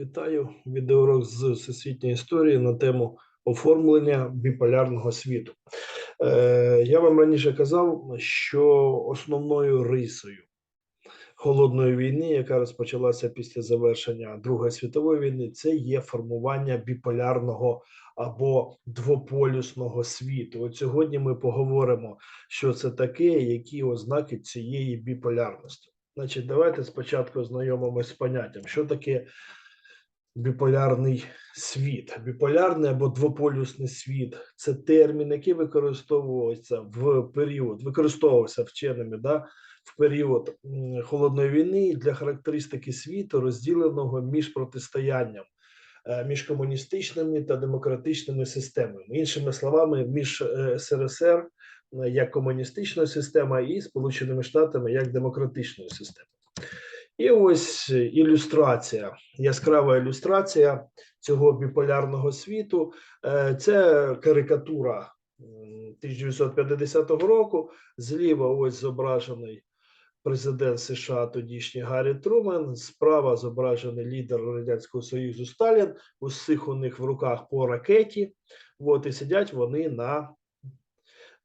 Вітаю відеоурок з всесвітньої історії на тему оформлення біполярного світу. Е, я вам раніше казав, що основною рисою холодної війни, яка розпочалася після завершення Другої світової війни, це є формування біполярного або двополюсного світу. От сьогодні ми поговоримо, що це таке, які ознаки цієї біполярності. Значить, давайте спочатку знайомимося з поняттям, що таке біполярний світ. Біполярний або двополюсний світ це термін, який використовується в період, використовувався вченими да, в період холодної війни для характеристики світу, розділеного між протистоянням. е, Між комуністичними та демократичними системами, іншими словами, між е, СРСР е, як комуністичною системою і Сполученими Штатами як демократичною системою. І ось ілюстрація, яскрава ілюстрація цього біполярного світу. Е, Це карикатура 1950 року. Зліва ось зображений президент США тодішній Гаррі Трумен. Справа зображений лідер Радянського Союзу Сталін. Усіх у них в руках по ракеті. От, і сидять вони на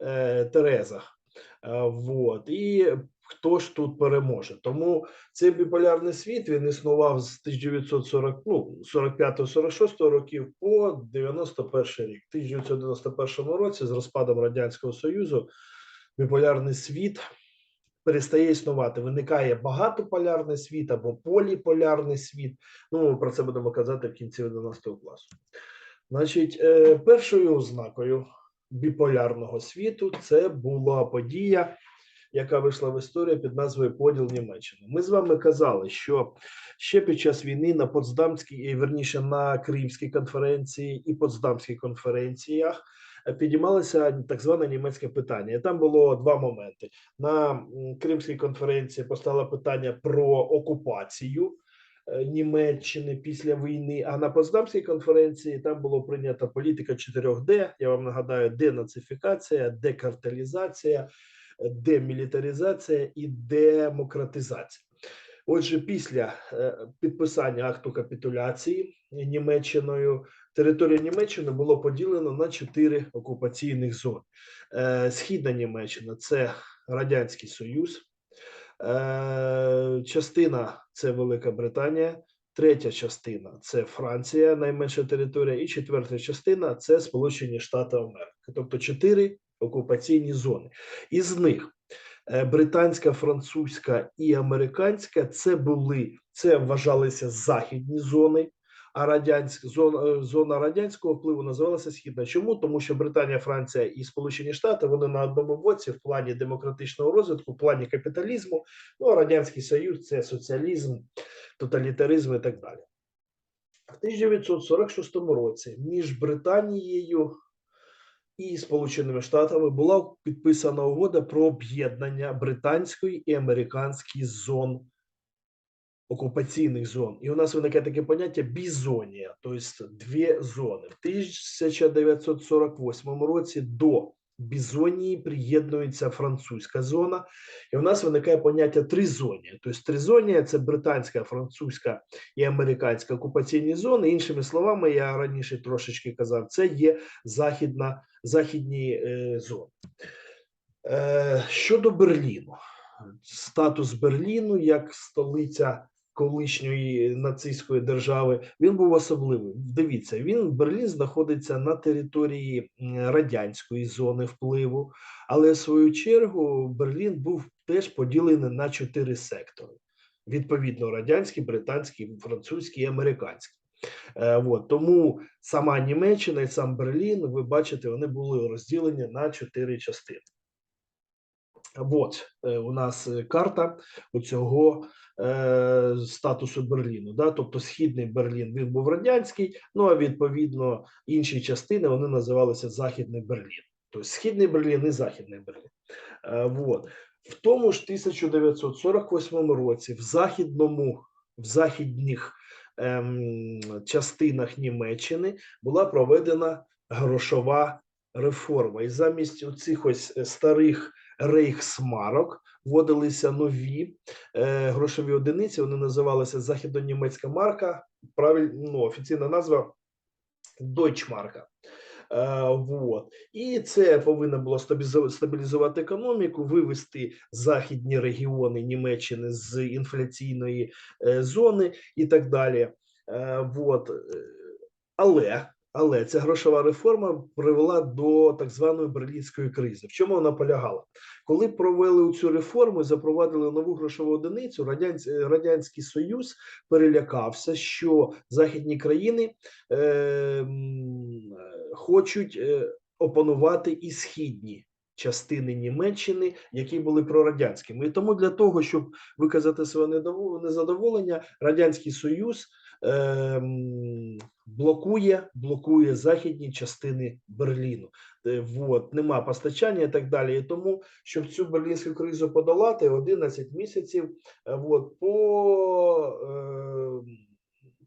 е, Терезах. Е, Вот. І хто ж тут переможе? Тому цей біполярний світ він існував з 1940, ну, 45-46 років по 91 рік. В 1991 році з розпадом Радянського Союзу біполярний світ перестає існувати. Виникає багатополярний світ або поліполярний світ. Ну, ми про це будемо казати в кінці 11 класу. Значить, е, першою ознакою біполярного світу це була подія, яка вийшла в історію під назвою Поділ Німеччини. Ми з вами казали, що ще під час війни на Потсдамській, верніше на Кримській конференції і Потсдамській конференціях підіймалося так зване німецьке питання. І там було два моменти. На Кримській конференції постало питання про окупацію. е, Німеччини після війни, а на Потсдамській конференції там було прийнята політика 4D. Я вам нагадаю, денацифікація, декартелізація, демілітаризація і демократизація. Отже, після е, підписання акту капітуляції Німеччиною територія Німеччини було поділено на чотири окупаційних зони. Е, Східна Німеччина це Радянський Союз, Е, частина це Велика Британія, третя частина це Франція, найменша територія, і четверта частина це Сполучені Штати Америки. Тобто чотири окупаційні зони. Із них е, британська, французька і американська це були це вважалися західні зони. А радянська зона, зона радянського впливу називалася східна. Чому? Тому що Британія, Франція і Сполучені Штати вони на одному боці в плані демократичного розвитку, в плані капіталізму. Ну а радянський союз це соціалізм, тоталітаризм і так далі. В 1946 році між Британією і Сполученими Штатами була підписана угода про об'єднання британської і американської зон окупаційних зон. І у нас виникає таке поняття бізонія, тобто дві зони. В 1948 році до бізонії приєднується французька зона, і у нас виникає поняття тризонія. Тобто тризонія це британська, французька і американська окупаційні зони. Іншими словами, я раніше трошечки казав, це є західна, західні е, зони. Е, щодо Берліну, статус Берліну як столиця колишньої нацистської держави, він був особливий. Дивіться, він Берлін знаходиться на території радянської зони впливу, але в свою чергу Берлін був теж поділений на чотири сектори: відповідно, радянський, британський, французький і американський. Е, от, тому сама Німеччина і сам Берлін, ви бачите, вони були розділені на чотири частини. От е, у нас е, карта оцього е, статусу Берліну. Да? Тобто східний Берлін він був радянський, ну а відповідно інші частини вони називалися Західний Берлін. Тобто Східний Берлін і Західний Берлін. Е, от. В тому ж 1948 році в західному, в західних ем, частинах Німеччини була проведена грошова реформа. І замість оцих ось е, старих рейхсмарок вводилися нові е, грошові одиниці. Вони називалися західнонімецька марка. Правильно ну, офіційна назва Дойчмарка. Е, вот. І це повинно було стабілізувати економіку, вивести західні регіони Німеччини з інфляційної е, зони і так далі. Е, вот. Але, але ця грошова реформа привела до так званої берлінської кризи. В чому вона полягала? Коли провели цю реформу і запровадили нову грошову одиницю, Радянсь- е, Радянський Союз перелякався, що західні країни е, хочуть е, опанувати і східні частини Німеччини, які були прорадянськими. І тому для того, щоб виказати своє незадоволення, Радянський Союз е, блокує, блокує західні частини Берліну. Вот, нема постачання і так далі. І тому, щоб цю берлінську кризу подолати, 11 місяців е, вот, по е,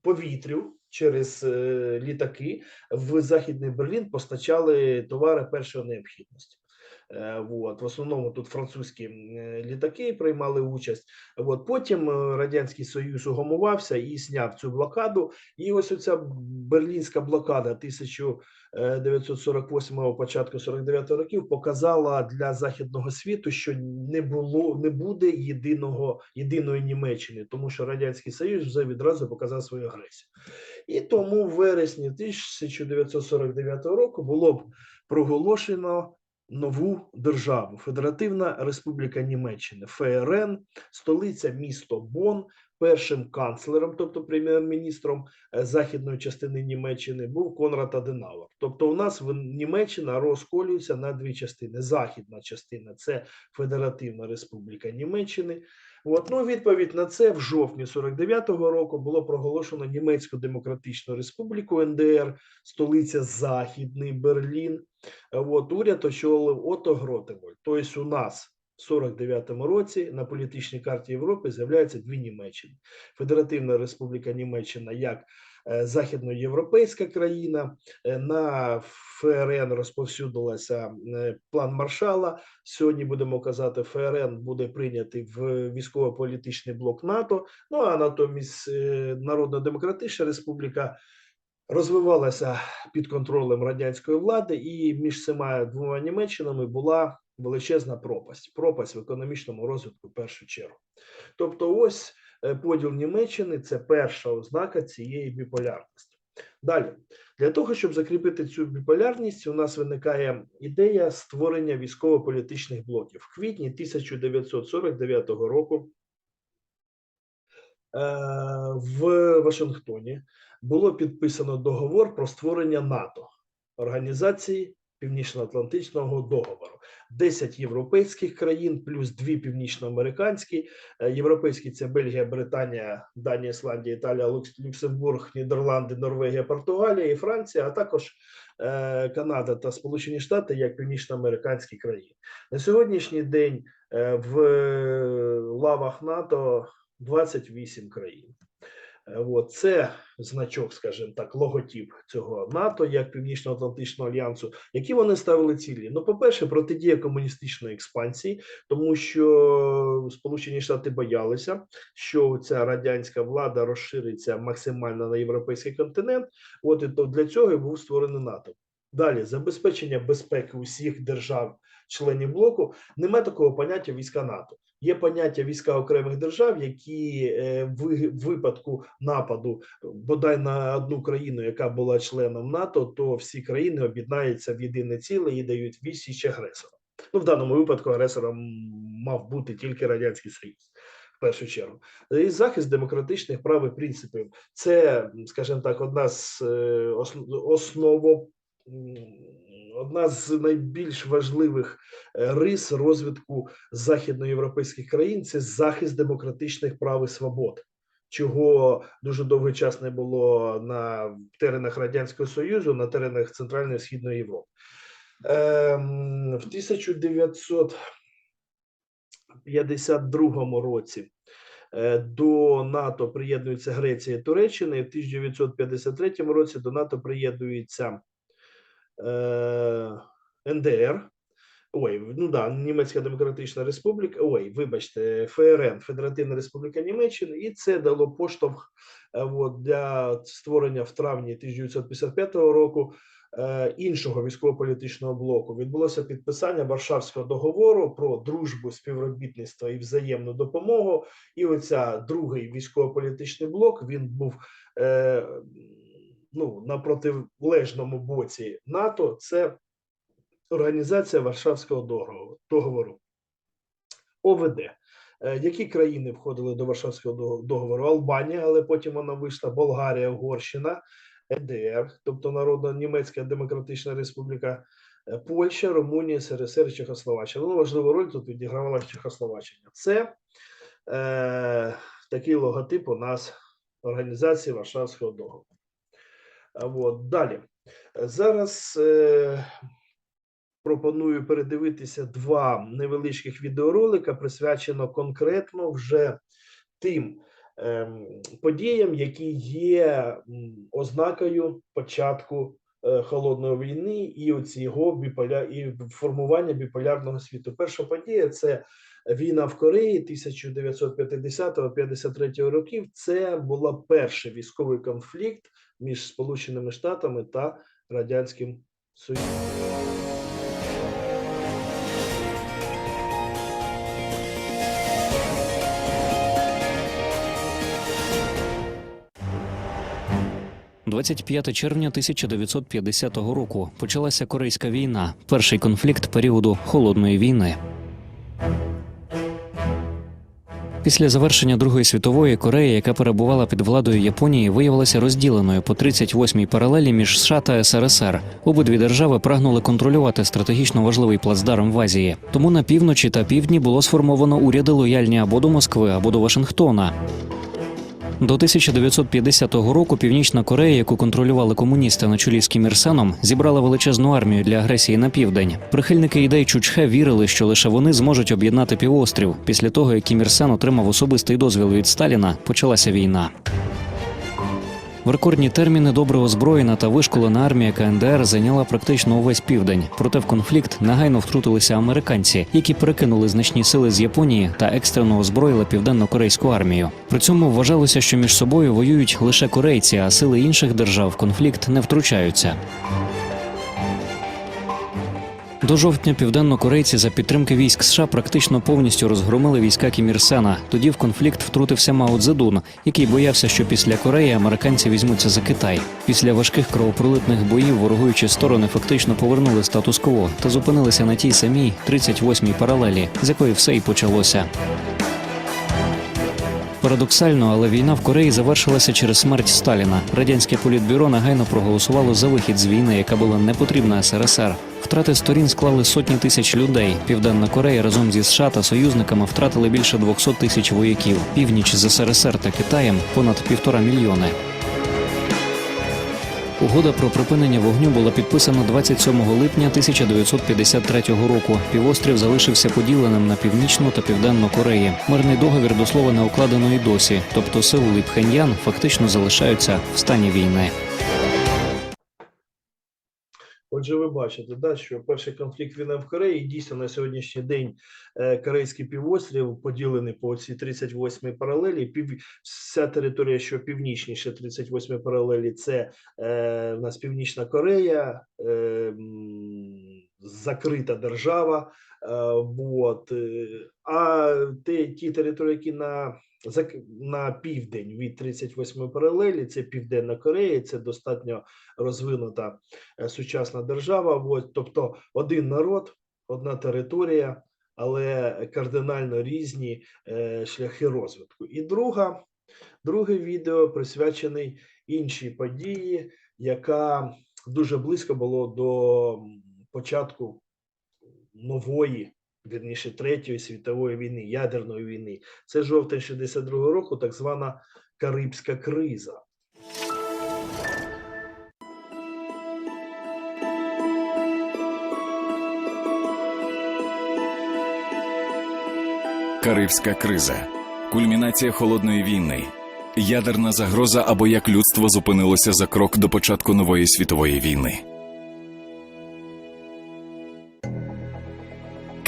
повітрю через е, літаки в Західний Берлін постачали товари першої необхідності. Е, Вот. В основному тут французькі е, літаки приймали участь. От. Потім е, Радянський Союз угомувався і зняв цю блокаду. І ось оця берлінська блокада 1948 початку 49 років показала для західного світу, що не було не буде єдиного єдиної Німеччини, тому що Радянський Союз вже відразу показав свою агресію. І тому в вересні 1949 року було б проголошено нову державу Федеративна Республіка Німеччини ФРН, столиця місто Бон. Першим канцлером, тобто прем'єр-міністром е, західної частини Німеччини, був Конрад Аденауер. Тобто, у нас в Німеччина розколюється на дві частини. Західна частина це Федеративна Республіка Німеччини. От, ну, відповідь на це в жовтні 49-го року було проголошено Німецьку Демократичну Республіку НДР, столиця Західний Берлін. Е, От уряд очолив Ото Гротеволь. Тобто, у нас в 49-му році на політичній карті Європи з'являються дві Німеччини: Федеративна Республіка Німеччина як західноєвропейська країна. е, На ФРН розповсюдилася е, план Маршала. Сьогодні будемо казати, ФРН буде прийнятий в військово-політичний блок НАТО. Ну а натомість е, Народно-Демократична Республіка розвивалася під контролем радянської влади, і між цими двома Німеччинами була величезна пропасть. Пропасть в економічному розвитку в першу чергу. Тобто, ось е, поділ Німеччини це перша ознака цієї біполярності. Далі, для того, щоб закріпити цю біполярність, у нас виникає ідея створення військово-політичних блоків. В квітні 1949 року е, в Вашингтоні було підписано договор про створення НАТО, організації Північно-Атлантичного договору. 10 європейських країн плюс дві північноамериканські. Е, Європейські це Бельгія, Британія, Данія, Ісландія, Італія, Люксембург, Нідерланди, Норвегія, Португалія і Франція, а також е, Канада та Сполучені Штати як північноамериканські країни. На сьогоднішній день е, в лавах НАТО 28 країн. От, це значок, скажімо так, логотип цього НАТО як Північно-Атлантичного альянсу. Які вони ставили цілі? Ну, по-перше, протидія комуністичної експансії, тому що Сполучені Штати боялися, що ця радянська влада розшириться максимально на європейський континент. От і то для цього і був створений НАТО. Далі забезпечення безпеки усіх держав, членів блоку. Немає такого поняття війська НАТО. Є поняття війська окремих держав, які е, в випадку нападу бодай на одну країну, яка була членом НАТО, то всі країни об'єднаються в єдине ціле і дають відсіч агресору. Ну в даному випадку агресором мав бути тільки радянський союз. В першу чергу і захист демократичних прав і принципів це, скажімо так, одна з е, осно- осново м, одна з найбільш важливих е, рис розвитку західноєвропейських країн це захист демократичних прав і свобод, чого дуже довгий час не було на теренах Радянського Союзу, на теренах Центральної і Східної Європи. Ем, в 1952 році е, до НАТО приєднуються Греція і Туреччина, і в 1953 році до НАТО приєднується НДР. Ой, ну да, Німецька Демократична Республіка. Ой, вибачте, ФРН, Федеративна Республіка Німеччини, і це дало поштовх е, от, для створення в травні 1955 року е, іншого військово-політичного блоку. Відбулося підписання Варшавського договору про дружбу, співробітництво і взаємну допомогу. І оця другий військово-політичний блок він був. Е, Ну, на протилежному боці НАТО це Організація Варшавського договору. ОВД. Е, Які країни входили до Варшавського договору? Албанія, але потім вона вийшла Болгарія, Угорщина, ЕДР, тобто Народна Німецька Демократична Республіка, е, Польща, Румунія, СРСР, Чехословаччина. Ну, важливу роль тут відігравала Чехословаччина. Це е, такий логотип у нас організації Варшавського договору. От, далі. Е, Зараз е, пропоную передивитися два невеличких відеоролика, присвячено конкретно вже тим ем, подіям, які є ознакою початку е, холодної війни і оцього біполя і формування біполярного світу. Перша подія це війна в Кореї 1950-53 років. Це була перший військовий конфлікт між Сполученими Штатами та Радянським Союзом. – 25 червня 1950 року почалася Корейська війна, перший конфлікт періоду холодної війни. Після завершення Другої світової Корея, яка перебувала під владою Японії, виявилася розділеною по 38-й паралелі між США та СРСР. Обидві держави прагнули контролювати стратегічно важливий плацдарм в Азії. Тому на півночі та півдні було сформовано уряди лояльні або до Москви, або до Вашингтона. До 1950 року Північна Корея, яку контролювали комуністи на чолі з Кім Ір Сеном, зібрала величезну армію для агресії на південь. Прихильники ідей Чучхе вірили, що лише вони зможуть об'єднати півострів. Після того, як Кім Ір Сен отримав особистий дозвіл від Сталіна, почалася війна. В рекордні терміни добре озброєна та вишколена армія КНДР зайняла практично увесь південь. Проте в конфлікт негайно втрутилися американці, які перекинули значні сили з Японії та екстрено озброїли південно-корейську армію. При цьому вважалося, що між собою воюють лише корейці, а сили інших держав в конфлікт не втручаються. До жовтня південно-корейці за підтримки військ США практично повністю розгромили війська Кім Ір Сена. Тоді в конфлікт втрутився Мао Цзедун, який боявся, що після Кореї американці візьмуться за Китай. Після важких кровопролитних боїв ворогуючі сторони фактично повернули статус-кво та зупинилися на тій самій 38-й паралелі, з якої все і почалося. Парадоксально, але війна в Кореї завершилася через смерть Сталіна. Радянське політбюро негайно проголосувало за вихід з війни, яка була не потрібна СРСР. Втрати сторін склали сотні тисяч людей. Південна Корея разом зі США та союзниками втратили більше 200 тисяч вояків. Північ з СРСР та Китаєм понад півтора мільйони. Угода про припинення вогню була підписана 27 липня 1953 року. Півострів залишився поділеним на північну та південну Кореї. Мирний договір до слова не укладено і досі. Тобто Сеул і фактично залишаються в стані війни. Отже, ви бачите, да, що перший конфлікт війна в Кореї дійсно на сьогоднішній день е, Корейський півострів поділений по цій 38-й паралелі. Пів вся територія, що північніше 38-ї паралелі, це е, в нас Північна Корея, е, закрита держава. Е, от, е, а те, ті території, які на на південь від 38-ї паралелі, це Південна Корея, це достатньо розвинута е, сучасна держава. От, тобто один народ, одна територія, але кардинально різні шляхи розвитку. І друга, друге відео присвячений іншій події, яка дуже близько було до початку нової. Вірніше третьої світової війни, ядерної війни, це жовтень 62 року, так звана Карибська криза. Карибська криза, кульмінація холодної війни, ядерна загроза або як людство зупинилося за крок до початку нової світової війни.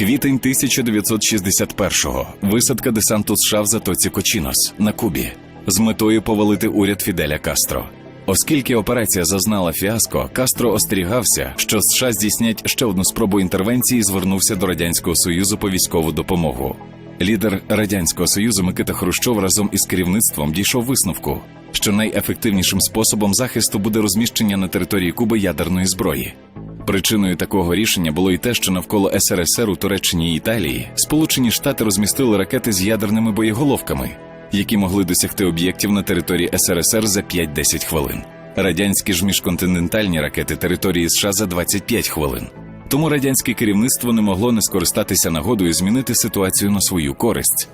Квітень 1961-го. Висадка десанту США в затоці Кочінос на Кубі з метою повалити уряд Фіделя Кастро. Оскільки операція зазнала фіаско, Кастро остерігався, що США здійснять ще одну спробу інтервенції і звернувся до радянського союзу по військову допомогу. Лідер радянського союзу Микита Хрущов разом із керівництвом дійшов висновку, що найефективнішим способом захисту буде розміщення на території Куби ядерної зброї. Причиною такого рішення було й те, що навколо СРСР у Туреччині і Італії Сполучені Штати розмістили ракети з ядерними боєголовками, які могли досягти об'єктів на території СРСР за 5-10 хвилин. Радянські ж міжконтинентальні ракети території США за 25 хвилин. Тому радянське керівництво не могло не скористатися нагодою змінити ситуацію на свою користь.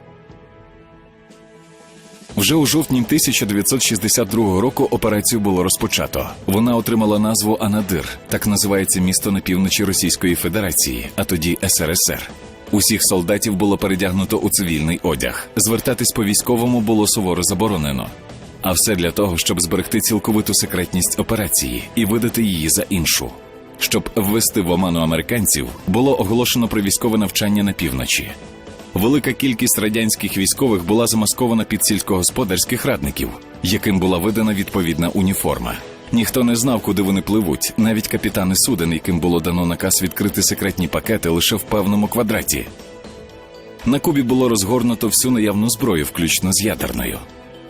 Вже у жовтні 1962 року операцію було розпочато. Вона отримала назву Анадир, так називається місто на півночі Російської Федерації, а тоді СРСР. Усіх солдатів було передягнуто у цивільний одяг. Звертатись по військовому було суворо заборонено. А все для того, щоб зберегти цілковиту секретність операції і видати її за іншу. Щоб ввести в оману американців, було оголошено про військове навчання на півночі. Велика кількість радянських військових була замаскована під сільськогосподарських радників, яким була видана відповідна уніформа. Ніхто не знав, куди вони пливуть, навіть капітани суден, яким було дано наказ відкрити секретні пакети лише в певному квадраті. На Кубі було розгорнуто всю наявну зброю, включно з ядерною.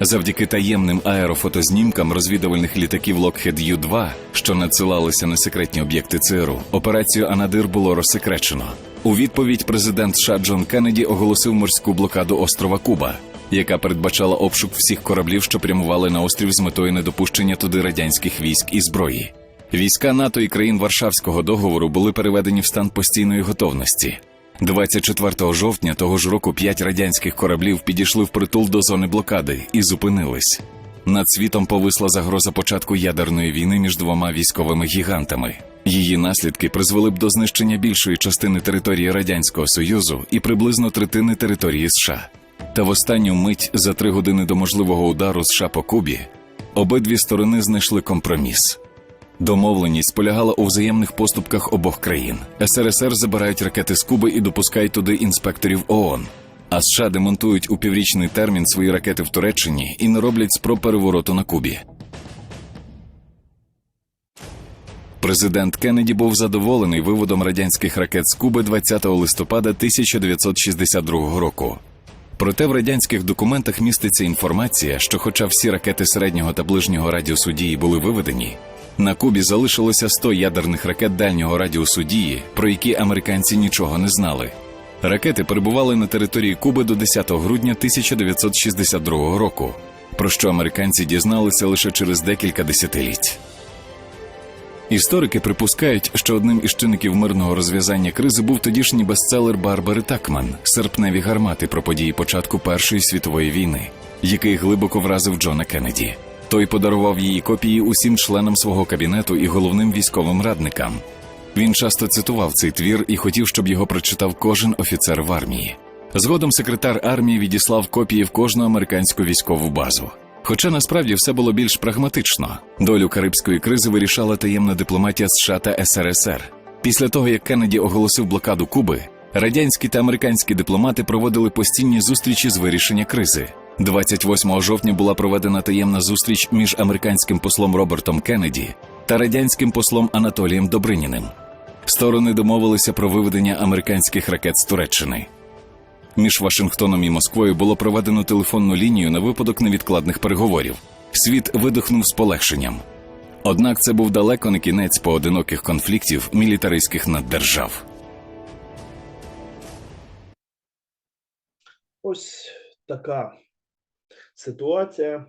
Завдяки таємним аерофотознімкам розвідувальних літаків Lockheed U-2, що надсилалися на секретні об'єкти ЦРУ, операцію Анадир було розсекречено. У відповідь президент США Джон Кеннеді оголосив морську блокаду острова Куба, яка передбачала обшук всіх кораблів, що прямували на острів з метою недопущення туди радянських військ і зброї. Війська НАТО і країн Варшавського договору були переведені в стан постійної готовності. 24 жовтня того ж року п'ять радянських кораблів підійшли в притул до зони блокади і зупинились. Над світом повисла загроза початку ядерної війни між двома військовими гігантами. Її наслідки призвели б до знищення більшої частини території Радянського Союзу і приблизно третини території США. Та в останню мить за три години до можливого удару США по Кубі обидві сторони знайшли компроміс. Домовленість полягала у взаємних поступках обох країн. СРСР забирають ракети з Куби і допускають туди інспекторів ООН. А США демонтують у піврічний термін свої ракети в Туреччині і не роблять спроб перевороту на Кубі. Президент Кеннеді був задоволений виводом радянських ракет з Куби 20 листопада 1962 року. Проте в радянських документах міститься інформація, що, хоча всі ракети середнього та ближнього радіусу дії були виведені, на Кубі залишилося 100 ядерних ракет дальнього радіусу дії, про які американці нічого не знали. Ракети перебували на території Куби до 10 грудня 1962 року, про що американці дізналися лише через декілька десятиліть. Історики припускають, що одним із чинників мирного розв'язання кризи був тодішній бестселер Барбари Такман Серпневі гармати про події початку Першої світової війни, який глибоко вразив Джона Кеннеді. Той подарував її копії усім членам свого кабінету і головним військовим радникам. Він часто цитував цей твір і хотів, щоб його прочитав кожен офіцер в армії. Згодом секретар армії відіслав копії в кожну американську військову базу. Хоча насправді все було більш прагматично. Долю карибської кризи вирішала таємна дипломатія США та СРСР. Після того, як Кеннеді оголосив блокаду Куби, радянські та американські дипломати проводили постійні зустрічі з вирішення кризи. 28 жовтня була проведена таємна зустріч між американським послом Робертом Кеннеді та радянським послом Анатолієм Добриніним. Сторони домовилися про виведення американських ракет з Туреччини. Між Вашингтоном і Москвою було проведено телефонну лінію на випадок невідкладних переговорів. Світ видихнув з полегшенням. Однак це був далеко не кінець поодиноких конфліктів мілітаристських наддержав. Ось така ситуація.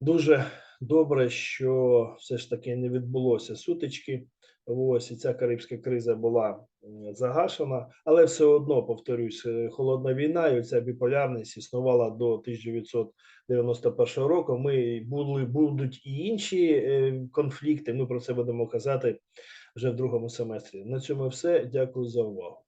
Дуже добре, що все ж таки не відбулося сутички. Ось і ця карибська криза була загашена, але все одно повторюсь, е, холодна війна і ця біполярність існувала до 1991 року. Ми були будуть і інші е, конфлікти. Ми про це будемо казати вже в другому семестрі. На цьому все. Дякую за увагу.